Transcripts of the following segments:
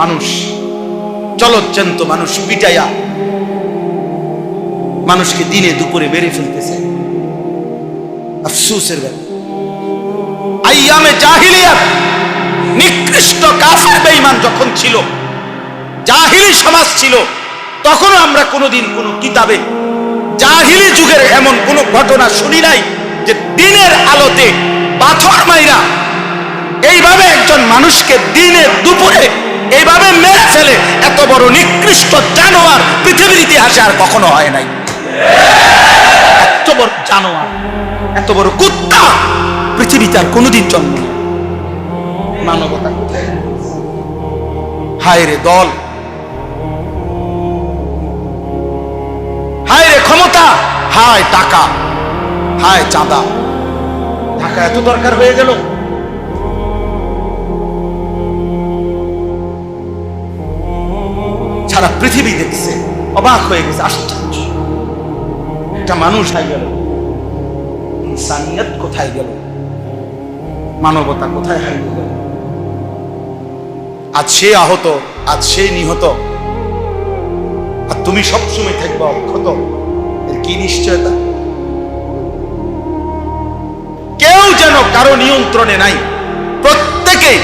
মানুষ চলচ্চন্ত মানুষ, পিটাইয়া মানুষকে দিনে দুপুরে বেড়ে ফেলতেছে। আফসুসের আইয়ামে জাহিলিয়াত, নিকৃষ্ট কাফের বেঈমান যখন ছিল, জাহিলি সমাজ ছিল, তখনও আমরা কোনোদিন কোনো কিতাবে জাহিলি যুগের এমন কোনো ঘটনা শুনি নাই যে দিনের আলোতে পাথর মাইরা এইভাবে একজন মানুষকে দিনে দুপুরে নিকৃষ্ট জানোয়ার পৃথিবীর ইতিহাসে আর কখনো হয় নাই। এত বড় জানোয়ার, এত বড় কুত্তা পৃথিবীতে আর কোনোদিন জন্ম মানবতা হায় রে দল। হায় রে ক্ষমতা। হায় টাকা। হায় চাঁদা। টাকা এত দরকার হয়ে গেল। সারা পৃথিবী দেখছে, অবাক হয়ে গেছে, আশ্চর্য। একটা মানুষ হয়ে গেল। ইনসানিয়ত কোথায় গেল? মানবতা কোথায় হারিয়ে গেল? আজ সে আহত, আজ সে নিহত। আর তুমি সবসময় থাকবে অক্ষত। এর কি নিশ্চয়তা? কেউ যেন কারও নিয়ন্ত্রণে নাই। প্রত্যেকে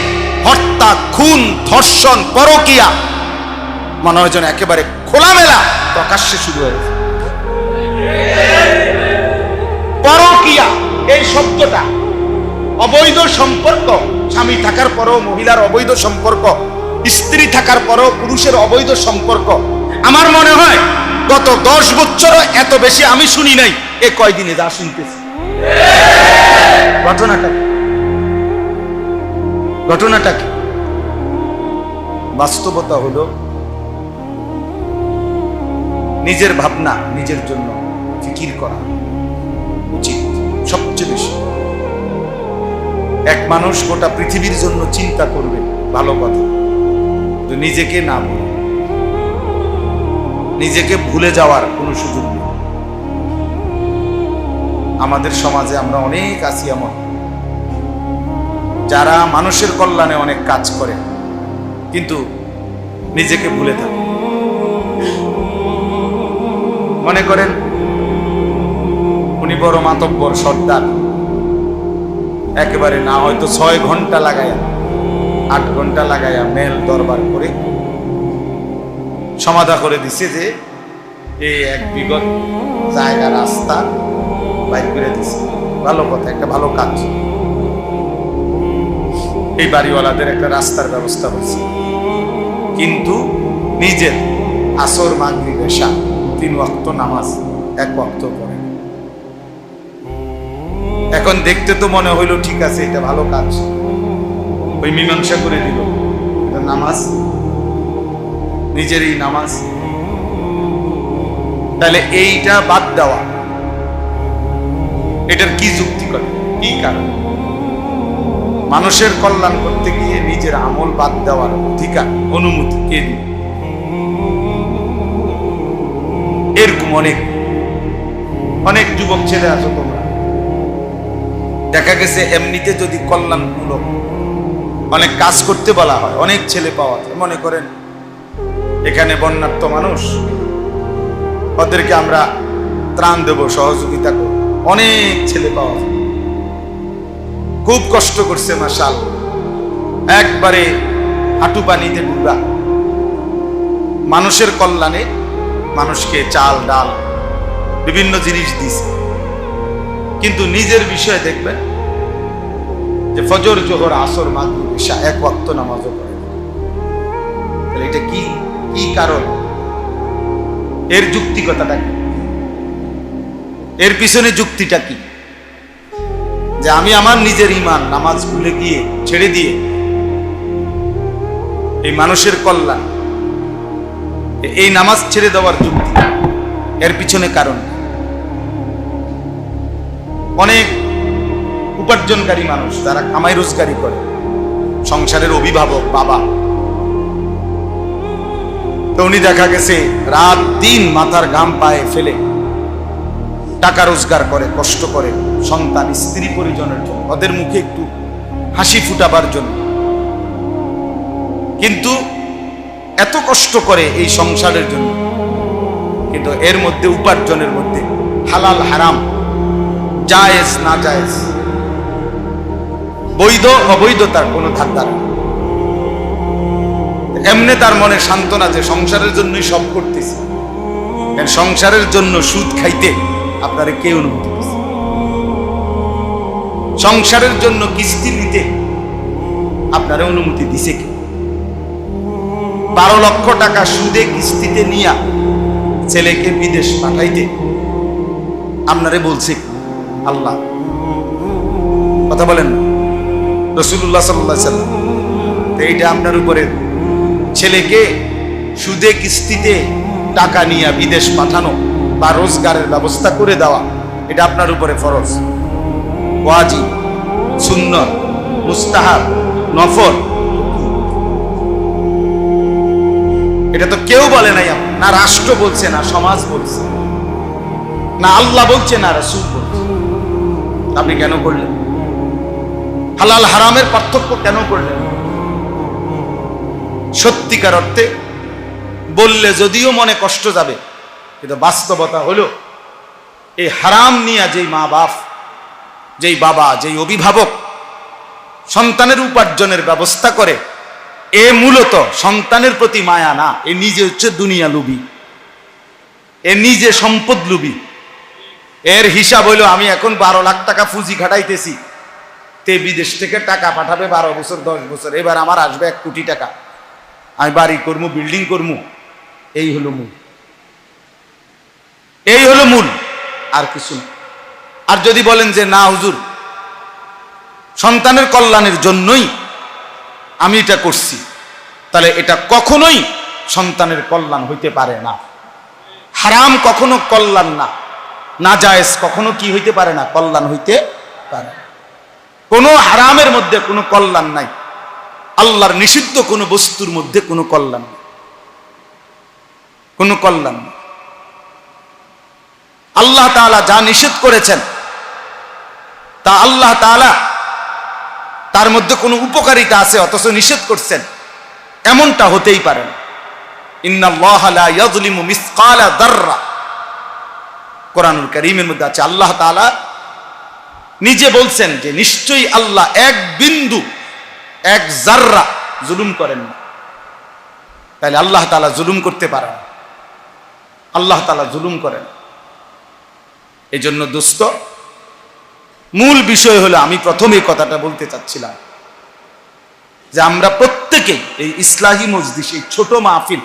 হত্যা খুন, ধর্ষণ, পরকিয়া। মনে হয় যেন একেবারে খোলামেলা প্রকাশ্যে শুরু হয়েছে পরকিয়া, এই শব্দটা অবৈধ সম্পর্ক, স্বামী থাকার পরও, মহিলার অবৈধ সম্পর্ক, স্ত্রী থাকার পরও, পুরুষের অবৈধ সম্পর্ক। আমার মনে হয়, গত দশ বছর এত বেশি আমি শুনি নাই, এ কয়দিনে যা শুনতেছি। ঘটনাটা ঘটনাটা কি? বাস্তবতা হলো নিজের ভাবনা, নিজের জন্য ফিকির করা উচিত সবচেয়ে বেশি। এক মানুষ গোটা পৃথিবীর জন্য চিন্তা করবে, ভালো কথা। নিজেকে না ভুলে। নিজেকে ভুলে যাওয়ার কোনো সুযোগ নেই। আমাদের সমাজে আমরা অনেক আছি এমন। যারা মানুষের কল্যাণে অনেক কাজ করে, কিন্তু নিজেকে ভুলে থাকে। মনে করেন, উনি বড় মাতব্বর সর্দার। একেবারে না হয়তো ছয় ঘণ্টা লাগায়া, আট ঘণ্টা লাগায়া মেল দরবার করে সমাধা করে দিছে যে এই এক বিগত জায়গা রাস্তা বাইর করে দিছে। ভালো কথা, একটা ভালো কাজ। এই বাড়িওয়ালাদের একটা রাস্তার ব্যবস্থা হয়েছে। কিন্তু নিজের আসর মাগরি বেশা তিন ওয়াক্ত নামাজ। এক ওয়াক্ত পড়ে এখন দেখতে তো মনে হইল ঠিক আছে এটা ভালো কাজ। ওই মীমাংসা করে দিল। এটা নামাজ। নিজেরই নামাজ। তাহলে এইটা বাদ দেওয়া। এটার কি যুক্তি করে? কি কারণ? মানুষের কল্যাণ করতে গিয়ে নিজের আমল বাদ দেওয়ার অধিকার অনুমতি কে দিবে অনেক অনেক যুবক ছেলে আছো তোমরা। দেখা গেছে এমনিতে যদি কল্যাণমূলক অনেক কাজ করতে বলা হয়, অনেক ছেলে পাওয়া যায়। মনে করেন, এখানে বন্যার্থ মানুষ, ওদেরকে আমরা ত্রাণ দেব, সহযোগিতা করব। অনেক ছেলে পাওয়া যায়। খুব কষ্ট করছে মাসাল একবারে হাঁটু পানিতে ডুবা। মানুষের কল্যাণে মানুষকে চাল, ডাল, বিভিন্ন জিনিস দিছে। কিন্তু নিজের বিষয়ে দেখবেন যে ফজর, জোহর, আসর, মাগরিব ঈশা এক ওয়াক্ত নামাজও তাহলে এটা কি কি কারণ? এর যুক্তিকতাটা কি? এর পিছনে যুক্তিটা কি? যে আমি আমার নিজের ইমান নামাজ ভুলে গিয়ে ছেড়ে দিয়ে এই মানুষের কল্যাণ এই নামাজ ছেড়ে দেওয়ার যুক্তি। এর পিছনে কারণ। অনেক উপার্জনকারী মানুষ যারা কামাই রোজগারি করে। সংসারের অভিভাবক, বাবা। তো উনি দেখা গেছে, রাত দিন মাথার ঘাম পায়ে ফেলে টাকা রোজগার করে, কষ্ট করে, সন্তান, স্ত্রী পরিজনের জন্য। ওদের মুখে একটু হাসি ফুটাবার জন্য। কিন্তু এত কষ্ট করে এই সংসারের জন্য। কিন্তু এর মধ্যে, উপার্জনের মধ্যে, হালাল, হারাম, জায়েজ, না জায়েজ, বৈধ অবৈধতার কোনো ধাক্কা। এমনি তার মনে সান্ত্বনা যে সংসারের জন্যই সব করতেছি। সংসারের জন্য সুদ খাইতে আপনারে কে অনুমতি সংসারের জন্য কিস্তি নিতে আপনারা অনুমতি দিছে কে? বারো লক্ষ টাকা সুদে কিস্তিতে নিয়া ছেলেকে বিদেশ পাঠাইতে। আপনারে বলছে? আল্লাহ, কথা বলেন। রসুল্লাহ সাল্লাহ সাল্লাম, তো এইটা আপনার উপরে। ছেলেকে সুদে কিস্তিতে টাকা নিয়ে বিদেশ পাঠানো বা রোজগারের ব্যবস্থা করে দেওয়া, এটা আপনার উপরে ফরজ। ওয়াজি সুন্নত, মুস্তাহাব, নফল এটা তো কেউ বলে নাই না রাষ্ট্র বলছে, না সমাজ বলছে, না আল্লাহ বলছে, না রাসূল বলছে। আপনি কেন করলেন? হালাল হারামের পার্থক্য কেন করলেন? সত্যিকার অর্থে বললে যদিও মনে কষ্ট যাবে, কিন্তু বাস্তবতা হলো, এই হারাম নিয়ে যেই মা বাপ, যেই বাবা, যেই অভিভাবক সন্তানের উপার্জনের ব্যবস্থা করে এ মূলত সন্তানের প্রতি মায়া না, এ নিজে হচ্ছে দুনিয়া লুবি। এ নিজে সম্পদ লুবি। এর হিসাব হইল আমি এখন বারো লাখ টাকা পুঁজি খাটাইতেছি। তে বিদেশ থেকে টাকা পাঠাবে বারো বছর, দশ বছর, এবার আমার আসবে এক কোটি টাকা। আমি বাড়ি করব, বিল্ডিং করব, এই হলো মূল। এই হলো মূল, আর কিছু না। আর যদি বলেন যে, না, হুজুর, সন্তানের কল্যাণের জন্যই আমি এটা করছি। তাহলে এটা কখনোই সন্তানের কল্যাণ হইতে পারে না। হারাম কখনো কল্যাণ না। না জায়েজ কখনো কি হইতে পারে না? কল্যাণ হইতে পারে। কোনো হারামের মধ্যে কোনো কল্যাণ নাই। আল্লাহর নিষিদ্ধ কোনো বস্তুর মধ্যে কোনো কল্যাণ নেই। কোনো কল্যাণ নেই। আল্লাহ তাআলা যা নিষেধ করেছেন, তা আল্লাহ তাআলা তার মধ্যে কোনো উপকারিতা আছে, অথচ নিষেধ করছেন। এমনটা হতেই পারে না। কোরআনুল কারীমের মধ্যে আছে, আল্লাহ তাআলা নিজে বলছেন যে, নিশ্চয়ই আল্লাহ এক বিন্দু, এক জাররা জুলুম করেন না। তাহলে আল্লাহ তাআলা জুলুম করতে পারেন আল্লাহ তাআলা জুলুম করেন এই জন্য দোস্ত মূল বিষয় হলো আমি প্রথমে এই কথাটা বলতে চাচ্ছিলাম যে আমরা প্রত্যেকে এই ইসলাহী মসজিদ সেই ছোট মাহফিল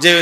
যে